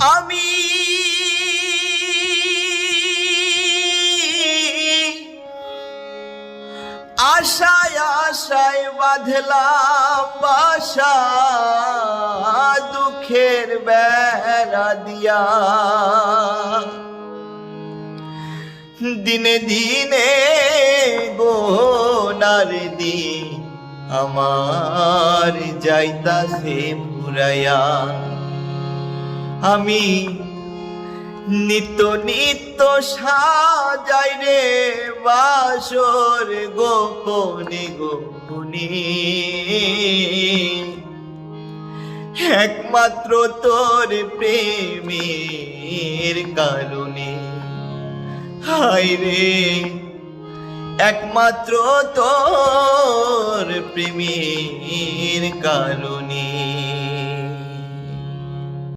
আমি আশায় আশায় বাঁধলাম বাসা, দুঃখের বেড়া দিয়া। দিনে দিনে গোনার দিন আমার যাইতা সে ফুরাইয়া আমি নিত্য নিত্য সাজাই রে বাসর গোপনে গোপনে। একমাত্র তোর প্রেমের কারণে। হায় রে, একমাত্র তোর প্রেমের কারণে।